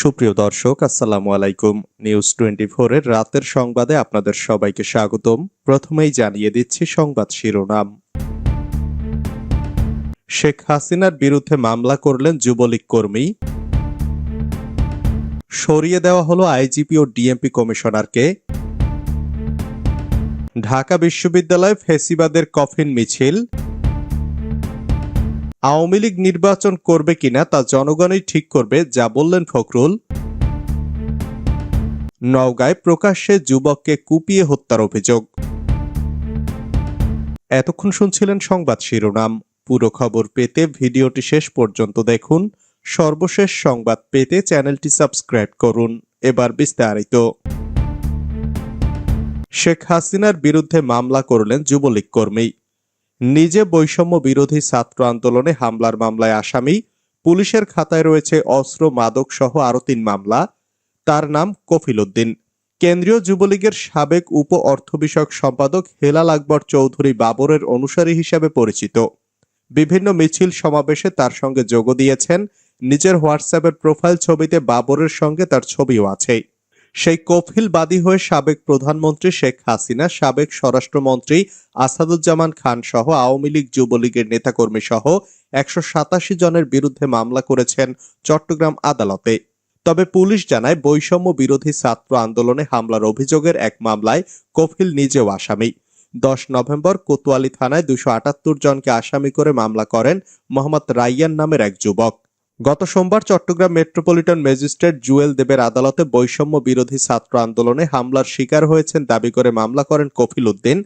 সুপ্রিয় দর্শক, আসসালামু আলাইকুম। নিউজ টোয়েন্টি এর রাতের সংবাদে আপনাদের সবাইকে স্বাগতম। প্রথমেই জানিয়ে দিচ্ছি সংবাদ শিরোনাম। শেখ হাসিনার বিরুদ্ধে মামলা করলেন যুবলীগ কর্মী। সরিয়ে দেওয়া হলো আইজিপি ও ডিএমপি কমিশনারকে। ঢাকা বিশ্ববিদ্যালয়ে ফেসিবাদের কফিন মিছিল। আওয়ামী লীগ নির্বাচন করবে কিনা তা জনগণই ঠিক করবে, যা বললেন ফখরুল। নওগাঁয় প্রকাশ্যে যুবককে কুপিয়ে হত্যার অভিযোগ। এতক্ষণ শুনছিলেন সংবাদ শিরোনাম। পুরো খবর পেতে ভিডিওটি শেষ পর্যন্ত দেখুন। সর্বশেষ সংবাদ পেতে চ্যানেলটি সাবস্ক্রাইব করুন। এবার বিস্তারিত। শেখ হাসিনার বিরুদ্ধে মামলা করলেন যুবলীগ কর্মী। নিজে বৈষম্য বিরোধী ছাত্র আন্দোলনে হামলার মামলায় আসামি, পুলিশের খাতায় রয়েছে অস্ত্র, মাদক সহ আরও তিন মামলা। তার নাম কফিল উদ্দিন কেন্দ্রীয় যুবলীগের সাবেক উপ অর্থ বিষয়ক সম্পাদক হেলাল আকবর চৌধুরী বাবরের অনুসারী হিসাবে পরিচিত। বিভিন্ন মিছিল সমাবেশে তার সঙ্গে যোগ দিয়েছেন। নিজের হোয়াটসঅ্যাপের প্রোফাইল ছবিতে বাবরের সঙ্গে তার ছবিও আছে। সেই কফিল বাদী হয়ে সাবেক প্রধানমন্ত্রী শেখ হাসিনা, সাবেক স্বরাষ্ট্রমন্ত্রী আসাদুজ্জামান খান সহ আওয়ামী লীগ যুবলীগের নেতাকর্মী সহ একশো সাতাশি জনের বিরুদ্ধে মামলা করেছেন চট্টগ্রাম আদালতে। তবে পুলিশ জানায় বৈষম্য বিরোধী ছাত্র আন্দোলনে হামলার অভিযোগের এক মামলায় কফিল নিজেও আসামি। দশ নভেম্বর কোতোয়ালি থানায় দুশো আটাত্তর জনকে আসামি করে মামলা করেন মোহাম্মদ রাইয়ান নামের এক যুবক। গত সোমবার চট্টগ্রাম মেট্রোপলিটন ম্যাজিস্ট্রেট জুয়েল দেবের আদালতে বৈষম্য বিরোধী ছাত্র আন্দোলনে হামলার শিকার হয়েছেন, দাবি করে মামলা করেন কফিল উদ্দিন।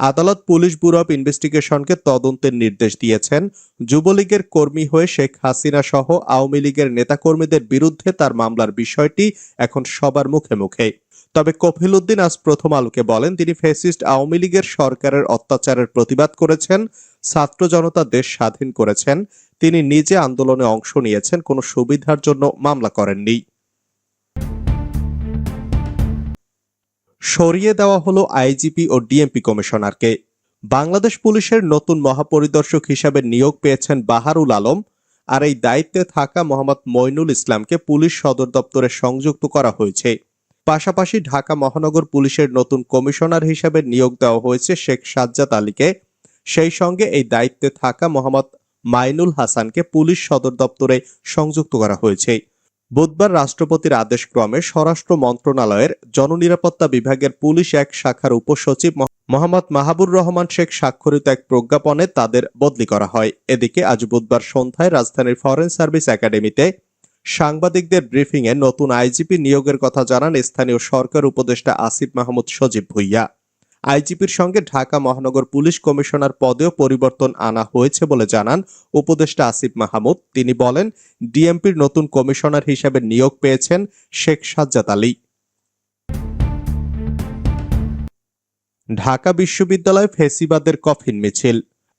আদালত পুলিশ ব্যুরো অব ইনভেস্টিগেশনকে তদন্তের নির্দেশ দিয়েছেন। যুবলীগের কর্মী হয়ে শেখ হাসিনা সহ আওয়ামী লীগের নেতাকর্মীদের বিরুদ্ধে তার মামলার বিষয়টি এখন সবার মুখে মুখে। তবে কফিল উদ্দিন আজ প্রথম আলোকে বলেন, তিনি ফেসিস্ট আওয়ামী লীগের সরকারের অত্যাচারের প্রতিবাদ করেছেন, ছাত্র জনতা দেশ স্বাধীন করেছেন। তিনি নিজে আন্দোলনে অংশ নিয়েছেন, কোনো সুবিধার জন্য মামলা করেননি। সরিয়ে দেওয়া হলো আইজিপি ও ডিএমপি কমিশনারকে। বাংলাদেশ পুলিশের নতুন মহাপরিদর্শক হিসাবে নিয়োগ পেয়েছেন বাহারুল আলম আর এই দায়িত্বে থাকা মোহাম্মদ মইনুল ইসলামকে পুলিশ সদর দপ্তরে সংযুক্ত করা হয়েছে। পাশাপাশি ঢাকা মহানগর পুলিশের নতুন কমিশনার হিসাবে নিয়োগ দেওয়া হয়েছে শেখ সাজ্জাদ আলীকে। সেই সঙ্গে এই দায়িত্বে থাকা মোহাম্মদ মাইনুল হাসানকে পুলিশ সদর দপ্তরে সংযুক্ত করা হয়েছে। বুধবার রাষ্ট্রপতির আদেশ ক্রমে স্বরাষ্ট্র মন্ত্রণালয়ের জননিরাপত্তা বিভাগের পুলিশ এক শাখার উপসচিব মোহাম্মদ মাহাবুর রহমান শেখ স্বাক্ষরিত এক প্রজ্ঞাপনে তাদের বদলি করা হয়। এদিকে আজ বুধবার সন্ধ্যায় রাজধানীর ফরেন সার্ভিস একাডেমিতে সাংবাদিকদের ব্রিফিংয়ে নতুন আইজিপি নিয়োগের কথা জানান স্থানীয় সরকার উপদেষ্টা আসিফ মাহমুদ সজীব ভুইয়া। আইজিপির সঙ্গে ঢাকা মহানগর পুলিশ কমিশনার পদেও পরিবর্তন আনা হয়েছে বলে জানান উপদেষ্টা আসিফ মাহমুদ। তিনি বলেন, ডিএমপির নতুন কমিশনার হিসেবে নিয়োগ পেয়েছেন শেখ সাজ্জাদ আলী। ঢাকা বিশ্ববিদ্যালয় ফেসিবাদের কফিন মিছিল।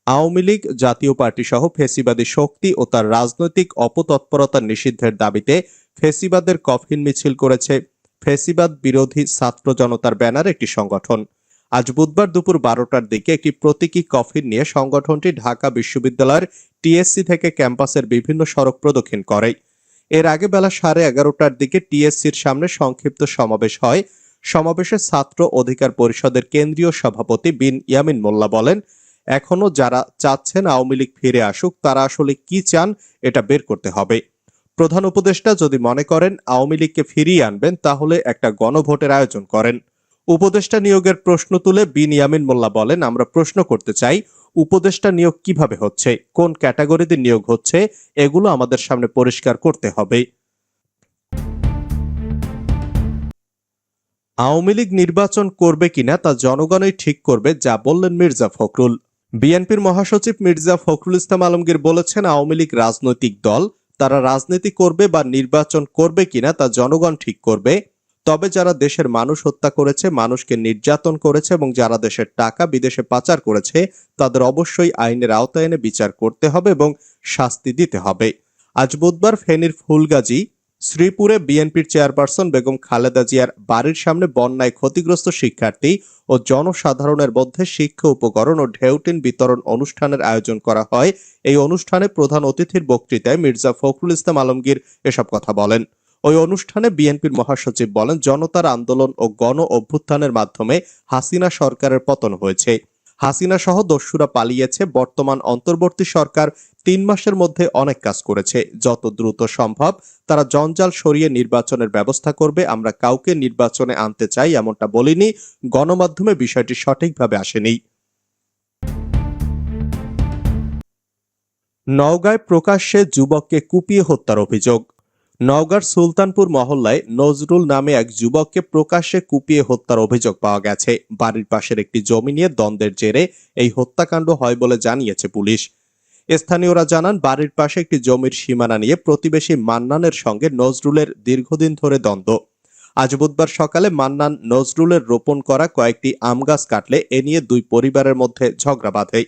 আওয়ামী লীগ জাতীয় পার্টি সহ ফেসিবাদী শক্তি ও তার রাজনৈতিক অপতৎপরতা নিষিদ্ধের দাবিতে ফেসিবাদের কফিন মিছিল করেছে ফেসিবাদ বিরোধী ছাত্র জনতার ব্যানার একটি সংগঠন। আজ বুধবার দুপুর বারোটার দিকে একটি প্রতীকী কফিন নিয়ে সংগঠনটি ঢাকা বিশ্ববিদ্যালয়ের টিএসসি থেকে ক্যাম্পাসের বিভিন্ন সড়ক প্রদক্ষিণ করে। এর আগে বেলা সাড়ে এগারোটার দিকে টিএসসির সামনে সংক্ষিপ্ত সমাবেশ হয়। সমাবেশে ছাত্র অধিকার পরিষদের কেন্দ্রীয় সভাপতি বিন ইয়ামিন মোল্লা বলেন এখনও যারা চাচ্ছেন আওয়ামী লীগ ফিরে আসুক, তারা আসলে কি চান এটা বের করতে হবে। প্রধান উপদেষ্টা যদি মনে করেন আওয়ামী লীগকে ফিরিয়ে আনবেন, তাহলে একটা গণভোটের আয়োজন করেন। উপদেষ্টা নিয়োগের প্রশ্ন তুলে বিন ইয়ামিন মোল্লা বলেন, আমরা প্রশ্ন করতে চাই, উপদেষ্টা নিয়োগ কীভাবে হচ্ছে? কোন ক্যাটাগরিতে নিয়োগ হচ্ছে? এগুলো আমাদের সামনে পরিষ্কার করতে হবে। আওয়ামী লীগ নির্বাচন করবে কিনা তা জনগণই ঠিক করবে, যা বললেন মির্জা ফখরুল। বিএনপির মহাসচিব মির্জা ফখরুল ইসলাম আলমগীর বলেছেন, আওয়ামী লীগ রাজনৈতিক দল, তারা রাজনীতি করবে বা নির্বাচন করবে কিনা তা জনগণ ঠিক করবে। তবে যারা দেশের মানুষ হত্যা করেছে, মানুষকে নির্যাতন করেছে এবং যারা দেশের টাকা বিদেশে পাচার করেছে, তাদের অবশ্যই আইনের আওতায় এনে বিচার করতে হবে এবং শাস্তি দিতে হবে। আজ বুধবার ফেনীর ফুলগাজী, শ্রীপুরে বিএনপির চেয়ারপারসন বেগম খালেদা জিয়ার বাড়ির সামনে বন্যায় ক্ষতিগ্রস্ত শিক্ষার্থী ও জনসাধারণের মধ্যে শিক্ষা উপকরণ ও ঢেউটিন বিতরণ অনুষ্ঠানের আয়োজন করা হয়। এই অনুষ্ঠানে প্রধান অতিথির বক্তৃতায় মির্জা ফখরুল ইসলাম আলমগীর এসব কথা বলেন। ওই অনুষ্ঠানে বিএনপির মহাসচিব বলেন, জনতার আন্দোলন ও গণ অভ্যুত্থানের মাধ্যমে হাসিনা সরকারের পতন হয়েছে। হাসিনা সহ দস্যুরা পালিয়েছে, বর্তমান অন্তর্বর্তী সরকার তিন মাসের মধ্যে অনেক কাজ করেছে। যত দ্রুত সম্ভব তারা জঞ্জাল সরিয়ে নির্বাচনের ব্যবস্থা করবে। আমরা কাউকে নির্বাচনে আনতে চাই এমনটা বলিনি, গণমাধ্যমে বিষয়টি সঠিকভাবে আসেনি। নওগাঁয় প্রকাশ্যে যুবককে কুপিয়ে হত্যার অভিযোগ। নওগাঁর সুলতানপুর মহল্লায় নজরুল নামে এক যুবককে প্রকাশ্যে কুপিয়ে হত্যার অভিযোগ পাওয়া গেছে। বাড়ির পাশের একটি জমি নিয়ে দ্বন্দ্বের জেরে এই হত্যাকাণ্ড হয় বলে জানিয়েছে পুলিশ। স্থানীয়রা জানান, বাড়ির পাশে একটি জমির সীমানা নিয়ে প্রতিবেশী মান্নানের সঙ্গে নজরুলের দীর্ঘদিন ধরে দ্বন্দ্ব। আজ বুধবার সকালে মান্নান নজরুলের রোপণ করা কয়েকটি আম গাছ কাটলে এ নিয়ে দুই পরিবারের মধ্যে ঝগড়া বাঁধে।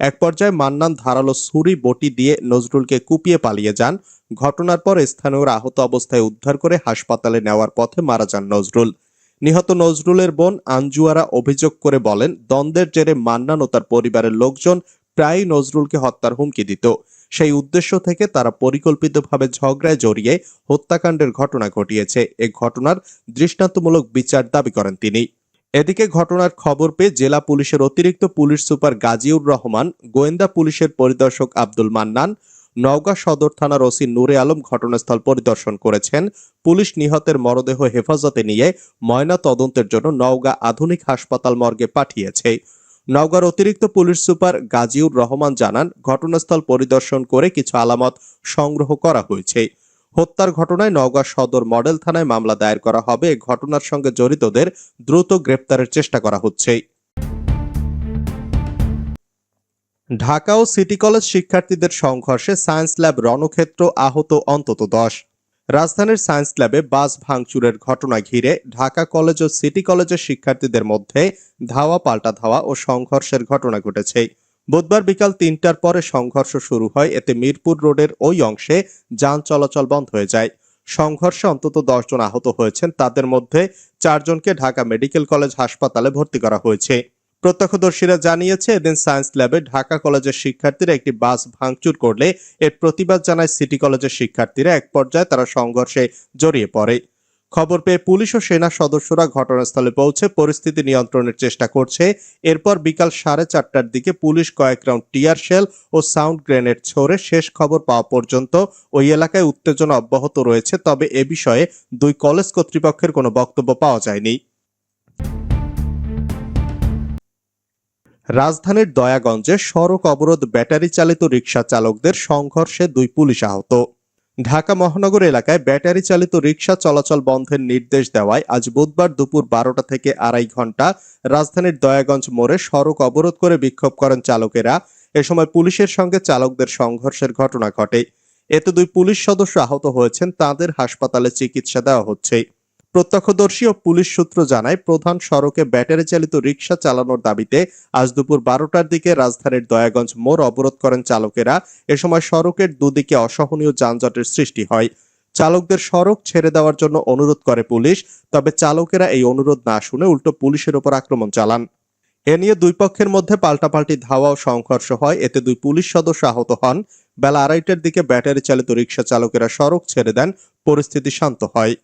এক পর্যায়ে মান্নান ধারালো ছুরি, বটি দিয়ে নজরুলকে কুপিয়ে পালিয়ে যান। ঘটনার পর স্থানীয়রা আহত অবস্থায় উদ্ধার করে হাসপাতালে নেওয়ার পথে মারা যান নজরুল। নিহত নজরুলের বোন আঞ্জুয়ারা অভিযোগ করে বলেন, দ্বন্দ্বের জেরে মান্নান ও তার পরিবারের লোকজন প্রায়ই নজরুলকে হত্যার হুমকি দিত। সেই উদ্দেশ্য থেকে তারা পরিকল্পিতভাবে ঝগড়ায় জড়িয়ে হত্যাকাণ্ডের ঘটনা ঘটিয়েছে। এ ঘটনার দৃষ্টান্তমূলক বিচার দাবি করেন তিনি। এদিকে ঘটনার খবর পেয়ে জেলা পুলিশের অতিরিক্ত পুলিশ সুপার গাজীউর রহমান, গোয়েন্দা পুলিশের পরিদর্শক আব্দুল মান্নান, নওগাঁ সদর থানার ওসি নূরে আলম ঘটনাস্থল পরিদর্শন করেছেন। পুলিশ নিহতের মরদেহ হেফাজতে নিয়ে ময়না তদন্তের জন্য নওগাঁ আধুনিক হাসপাতাল মর্গে পাঠিয়েছে। নওগাঁর অতিরিক্ত পুলিশ সুপার গাজীউর রহমান জানান, ঘটনাস্থল পরিদর্শন করে কিছু আলামত সংগ্রহ করা হয়েছে। হত্যার ঘটনায় নওগাঁ সদর মডেল থানায় মামলা দায়ের করা হবে। এ ঘটনার সঙ্গে জড়িতদের দ্রুত গ্রেপ্তারের চেষ্টা করা হচ্ছে। ঢাকা ও সিটি কলেজ শিক্ষার্থীদের সংঘর্ষে সায়েন্স ল্যাব রণক্ষেত্র আহত অন্তত দশ। রাজধানীর সায়েন্স ল্যাবে বাস ভাঙচুরের ঘটনা ঘিরে ঢাকা কলেজ ও সিটি কলেজের শিক্ষার্থীদের মধ্যে ধাওয়া, পাল্টা ধাওয়া ও সংঘর্ষের ঘটনা ঘটেছে। বুধবার বিকাল তিনটার পরে সংঘর্ষ শুরু হয়। এতে মিরপুর রোডের ওই অংশে যান চলাচল বন্ধ হয়ে যায়। সংঘর্ষে অন্তত দশজন আহত হয়েছেন। তাদের মধ্যে চারজনকে ঢাকা মেডিকেল কলেজ হাসপাতালে ভর্তি করা হয়েছে। প্রত্যক্ষদর্শীরা জানিয়েছে, এদিন সায়েন্স ল্যাবে ঢাকা কলেজের শিক্ষার্থীরা একটি বাস ভাঙচুর করলে এর প্রতিবাদ জানায় সিটি কলেজের শিক্ষার্থীরা। এক পর্যায়ে তারা সংঘর্ষে জড়িয়ে পড়ে। খবর পেয়ে পুলিশ ও সেনা সদস্যরা ঘটনাস্থলে পৌঁছে পরিস্থিতি নিয়ন্ত্রণের চেষ্টা করছে। এরপর বিকাল সাড়ে চারটার দিকে পুলিশ কয়েক রাউন্ড টিয়ার শেল ও সাউন্ড গ্রেনেড ছোড়ে শেষ খবর পাওয়া পর্যন্ত ওই এলাকায় উত্তেজনা অব্যাহত রয়েছে, তবে এ বিষয়ে দুই কলেজ কর্তৃপক্ষের কোনো বক্তব্য পাওয়া যায়নি। রাজধানীর দয়াগঞ্জে সড়ক অবরোধ ব্যাটারি চালিত রিকশা চালকদের সংঘর্ষে দুই পুলিশ আহত। ঢাকা মহানগর এলাকায় ব্যাটারি চালিত রিক্সা চলাচল বন্ধের নির্দেশ দেওয়ায় আজ বুধবার দুপুর বারোটা থেকে আড়াই ঘণ্টা রাজধানীর দয়াগঞ্জ মোড়ে সড়ক অবরোধ করে বিক্ষোভ করেন চালকেরা। এ সময় পুলিশের সঙ্গে চালকদের সংঘর্ষের ঘটনা ঘটে। এতে দুই পুলিশ সদস্য আহত হয়েছেন, তাদের হাসপাতালে চিকিৎসা দেওয়া হচ্ছে। প্রত্যক্ষদর্শী ও পুলিশ সূত্র জানায়, প্রধান সড়কে ব্যাটারি চালিত রিকশা চালানোর দাবিতে আজ দুপুর বারোটার দিকে রাজধানীর দয়াগঞ্জ মোড় অবরোধ করেন চালকেরা। এ সময় সড়কের দুদিকে অসহনীয় যানজটের সৃষ্টি হয়। চালকদের সড়ক ছেড়ে দেওয়ার জন্য অনুরোধ করে পুলিশ, তবে চালকেরা এই অনুরোধ না শুনে উল্টো পুলিশের ওপর আক্রমণ চালান। এ নিয়ে দুই পক্ষের মধ্যে পাল্টাপাল্টি ধাওয়া ও সংঘর্ষ হয়। এতে দুই পুলিশ সদস্য আহত হন। বেলা আড়াইটার দিকে ব্যাটারি চালিত রিকশা চালকেরা সড়ক ছেড়ে দেন। পরিস্থিতি শান্ত হয়।